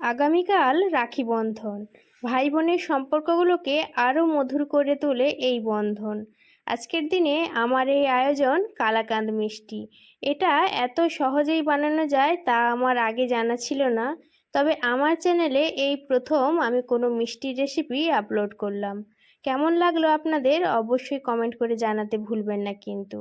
আগামীকাল রাখি বন্ধন। ভাই বোনের সম্পর্কগুলোকে আরও মধুর করে তোলে এই বন্ধন। আজকের দিনে আমার এই আয়োজন কালাকাঁদ মিষ্টি। এটা এত সহজেই বানানো যায় তা আমার আগে জানা ছিল না। তবে আমার চ্যানেলে এই প্রথম আমি কোনো মিষ্টির রেসিপি আপলোড করলাম। কেমন লাগল আপনাদের অবশ্যই কমেন্ট করে জানাতে ভুলবেন না কিন্তু।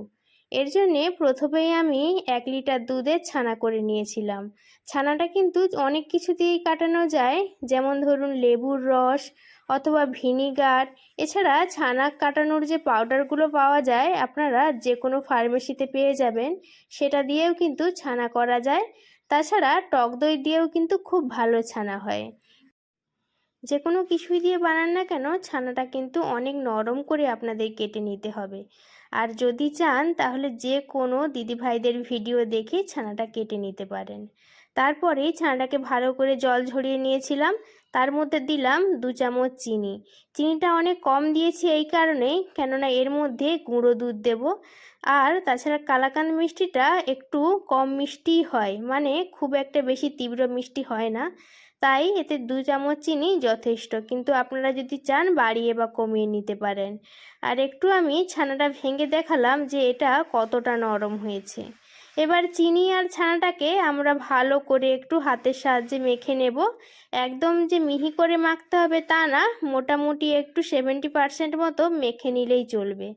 এর জন্যে প্রথমেই আমি এক লিটার দুধের ছানা করে নিয়েছিলাম। ছানাটা কিন্তু অনেক কিছু দিয়েই কাটানো যায়, যেমন ধরুন লেবুর রস অথবা ভিনিগার। এছাড়া ছানা কাটানোর যে পাউডারগুলো পাওয়া যায়, আপনারা যে কোনো ফার্মেসিতে পেয়ে যাবেন, সেটা দিয়েও কিন্তু ছানা করা যায়। তাছাড়া টক দই দিয়েও কিন্তু খুব ভালো ছানা হয়। যে কোনো কিছুই দিয়ে বানান না কেন, ছানাটা কিন্তু অনেক নরম করে আপনাদের কেটে নিতে হবে। আর যদি চান, তাহলে যে কোনো দিদিভাইদের ভিডিও দেখে ছানাটা কেটে নিতে পারেন। তারপরে ছানাটাকে ভালো করে জল ঝরিয়ে নিয়েছিলাম। তার মধ্যে দিলাম দু চামচ চিনি। চিনিটা অনেক কম দিয়েছি এই কারণেই কেননা এর মধ্যে গুঁড়ো দুধ দেব। আর তাছাড়া কালাকান্দ মিষ্টিটা একটু কম মিষ্টি হয় মানে খুব একটা বেশি তীব্র মিষ্টি হয় না। তাই এতে দু চামচ চিনি যথেষ্ট, কিন্তু আপনারা যদি চান বাড়িয়ে বা কমিয়ে নিতে পারেন। আর একটু আমি ছানাটা ভেঙে দেখালাম যে এটা কতটা নরম হয়েছে। এবার চিনি আর ছানাটাকে আমরা ভালো করে একটু হাতের সাহায্যে মেখে নেব। একদম যে মিহি করে মাখতে হবে তা না, মোটামুটি একটু সেভেন্টি পারসেন্ট মতো মেখে নিলেই চলবে।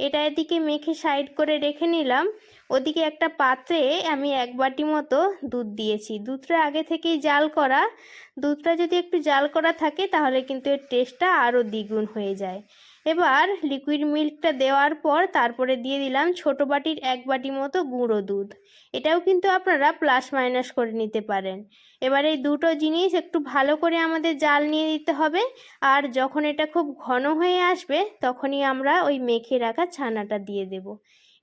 এটা এদিকে মেখে সাইড করে রেখে নিলাম। ওদিকে একটা পাত্রে আমি এক বাটি মতো দুধ দিয়েছি। দুধটা আগে থেকেই জাল করা। দুধটা যদি একটু জাল করা থাকে তাহলে কিন্তু এর টেস্টটা আরও দ্বিগুণ হয়ে যায়। এবার লিকুইড মিল্কটা দেওয়ার পর তারপরে দিয়ে দিলাম ছোট বাটির এক বাটি মতো গুঁড়ো দুধ। এটাও কিন্তু আপনারা প্লাস মাইনাস করে নিতে পারেন। এবার এই দুটো জিনিস একটু ভালো করে আমাদের জাল নিয়ে দিতে হবে। আর যখন এটা খুব ঘন হয়ে আসবে, তখনই আমরা ওই মেখে রাখা ছানাটা দিয়ে দেব।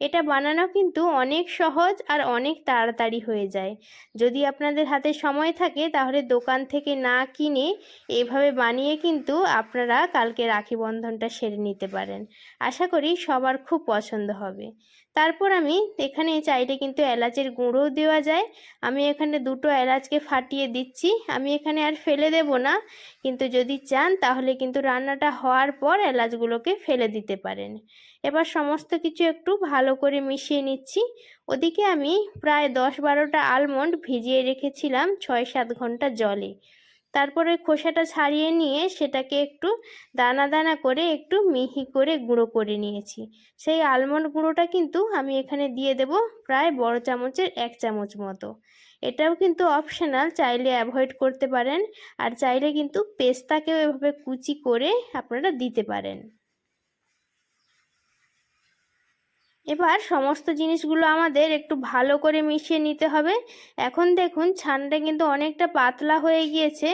এটা বানানো কিন্তু অনেক সহজ আর অনেক তাড়াতাড়ি হয়ে যায়। যদি আপনাদের হাতে সময় থাকে, তাহলে দোকান থেকে না কিনে এভাবে বানিয়ে কিন্তু আপনারা কালকে রাখি বন্ধনটা সেরে নিতে পারেন। আশা করি সবার খুব পছন্দ হবে। তারপর আমি এখানে চাইলে কিন্তু এলাচের গুঁড়োও দেওয়া যায়। আমি এখানে দুটো এলাচকে ফাটিয়ে দিচ্ছি। আমি এখানে আর ফেলে দেব না। কিন্তু যদি চান, তাহলে কিন্তু রান্নাটা হওয়ার পর এলাচগুলোকে ফেলে দিতে পারেন। এবার সমস্ত কিছু একটু ভালো করে মিশিয়ে নিচ্ছি। ওদিকে আমি প্রায় দশ বারোটা আলমন্ড ভিজিয়ে রেখেছিলাম ছয় সাত ঘণ্টা জলে। তারপরে খোসাটা ছাড়িয়ে নিয়ে সেটাকে একটু দানা দানা করে একটু মিহি করে গুঁড়ো করে নিয়েছি। সেই আলমন্ড গুঁড়োটা কিন্তু আমি এখানে দিয়ে দেব প্রায় বড় চামচের এক চামচ মতো। এটাও কিন্তু অপশনাল চাইলে অ্যাভয়েড করতে পারেন। আর চাইলে কিন্তু পেস্তাকেও এভাবে কুচি করে আপনারা দিতে পারেন। এবার সমস্ত জিনিসগুলো আমাদের একটু ভালো করে মিশিয়ে নিতে হবে। এখন দেখুন, ছানটা কিন্তু অনেকটা পাতলা হয়ে গিয়েছে।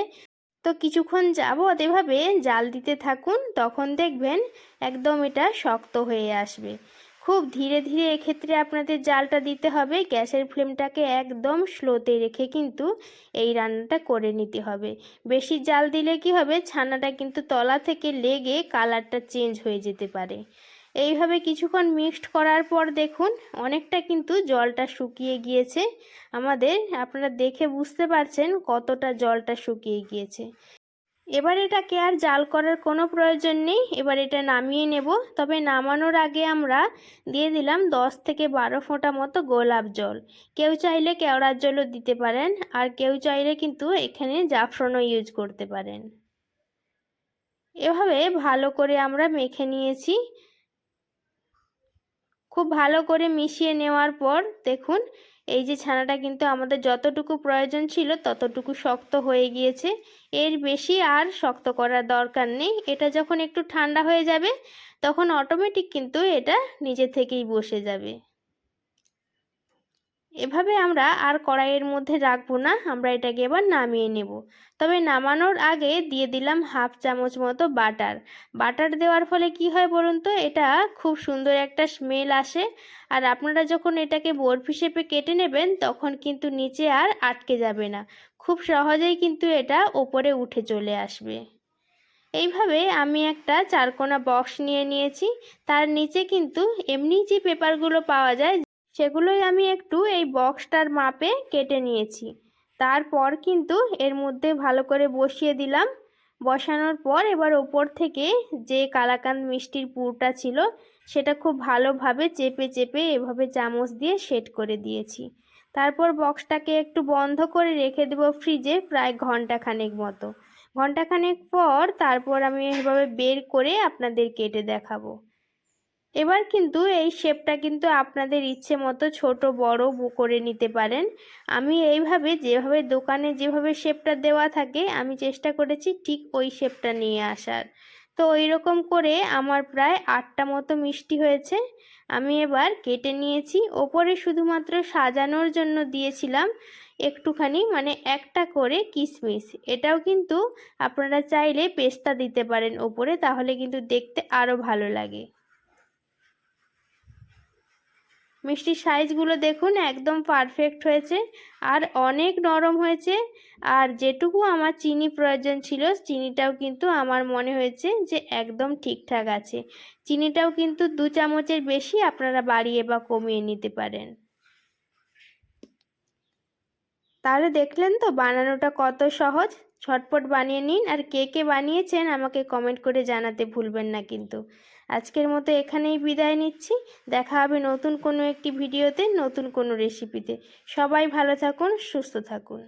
তো কিছুক্ষণ যাবৎ এভাবে জাল দিতে থাকুন, তখন দেখবেন একদম এটা শক্ত হয়ে আসবে। খুব ধীরে ধীরে এক্ষেত্রে আপনাদের জালটা দিতে হবে। গ্যাসের ফ্লেমটাকে একদম স্লোতে রেখে কিন্তু এই রান্নাটা করে নিতে হবে। বেশি জাল দিলে কি হবে? ছানাটা কিন্তু তলা থেকে লেগে কালারটা চেঞ্জ হয়ে যেতে পারে। এইভাবে কিছুক্ষণ মিক্সড করার পর দেখুন, অনেকটা কিন্তু জলটা শুকিয়ে গিয়েছে। আমাদের আপনারা দেখে বুঝতে পারছেন কতটা জলটা শুকিয়ে গিয়েছে। এবার এটাকে আর জাল করার কোনো প্রয়োজন নেই। এবার এটা নামিয়ে নেব। তবে নামানোর আগে আমরা দিয়ে দিলাম দশ থেকে বারো ফোঁটা মতো গোলাপ জল। কেউ চাইলে কেওড়ার জলও দিতে পারেন, আর কেউ চাইলে কিন্তু এখানে জাফরনও ইউজ করতে পারেন। এভাবে ভালো করে আমরা মেখে নিয়েছি। খুব ভালো করে মিশিয়ে নেওয়ার পর দেখুন, এই যে ছানাটা কিন্তু আমাদের যতটুকু প্রয়োজন ছিল ততটুকু শক্ত হয়ে গিয়েছে। এর বেশি আর শক্ত করার দরকার নেই। এটা যখন একটু ঠান্ডা হয়ে যাবে, তখন অটোমেটিক কিন্তু এটা নিজে থেকেই বসে যাবে। এভাবে আমরা আর কড়াইয়ের মধ্যে রাখব না, আমরা এটাকে এবার নামিয়ে নেব। তবে নামানোর আগে দিয়ে দিলাম হাফ চামচ মতো বাটার। বাটার দেওয়ার ফলে কি হয় বলুন তো, এটা খুব সুন্দর একটা স্মেল আসে। আর আপনারা যখন এটাকে বরফি শেপে কেটে নেবেন, তখন কিন্তু নিচে আর আটকে যাবে না। খুব সহজেই কিন্তু এটা ওপরে উঠে চলে আসবে। এইভাবে আমি একটা চারকোনা বক্স নিয়ে নিয়েছি। তার নিচে কিন্তু এমনি যে পেপারগুলো পাওয়া যায় সেগুলোই আমি একটু এই বক্সটার মাপে কেটে নিয়েছি। তারপর কিন্তু এর মধ্যে ভালো করে বসিয়ে দিলাম। বসানোর পর এবার ওপর থেকে যে কালাকান্দ মিষ্টির পুরটা ছিল, সেটা খুব ভালোভাবে চেপে চেপে এভাবে চামচ দিয়ে সেট করে দিয়েছি। তারপর বক্সটাকে একটু বন্ধ করে রেখে দেবো ফ্রিজে প্রায় ঘন্টাখানেক মতো। ঘন্টাখানেক পর তারপর আমি এভাবে বের করে আপনাদের কেটে দেখাবো। এবার কিন্তু এই শেপটা কিন্তু আপনাদের ইচ্ছে মতো ছোট, বড় করে নিতে পারেন। আমি এইভাবে যেভাবে দোকানে যেভাবে শেপটা দেওয়া থাকে, আমি চেষ্টা করেছি ঠিক ওই শেপটা নিয়ে আসার। তো ওই রকম করে আমার প্রায় আটটা মতো মিষ্টি হয়েছে। আমি এবার কেটে নিয়েছি। ওপরে শুধুমাত্র সাজানোর জন্য দিয়েছিলাম একটুখানি মানে একটা করে কিশমিশ এটাও কিন্তু আপনারা চাইলে পেস্তা দিতে পারেন ওপরে, তাহলে কিন্তু দেখতে আরও ভালো লাগে। মিষ্টির সাইজগুলো দেখুন, একদম পারফেক্ট হয়েছে। আর অনেক নরম হয়েছে। আর যেটুকু আমার চিনি প্রয়োজন ছিল, চিনিটাও কিন্তু আমার মনে হয়েছে যে একদম ঠিকঠাক আছে। চিনিটাও কিন্তু দু চামচের বেশি আপনারা বাড়িয়ে বা কমিয়ে নিতে পারেন। তাহলে দেখলেন তো বানানোটা কত সহজ। ছটপট বানিয়ে নিন। আর কে কে বানিয়েছেন আমাকে কমেন্ট করে জানাতে ভুলবেন না কিন্তু। আজকের মতো এখানেই বিদায় নিচ্ছি। দেখা হবে নতুন কোনো একটি ভিডিওতে, নতুন কোনো রেসিপিতে সবাই ভালো থাকুন, সুস্থ থাকুন।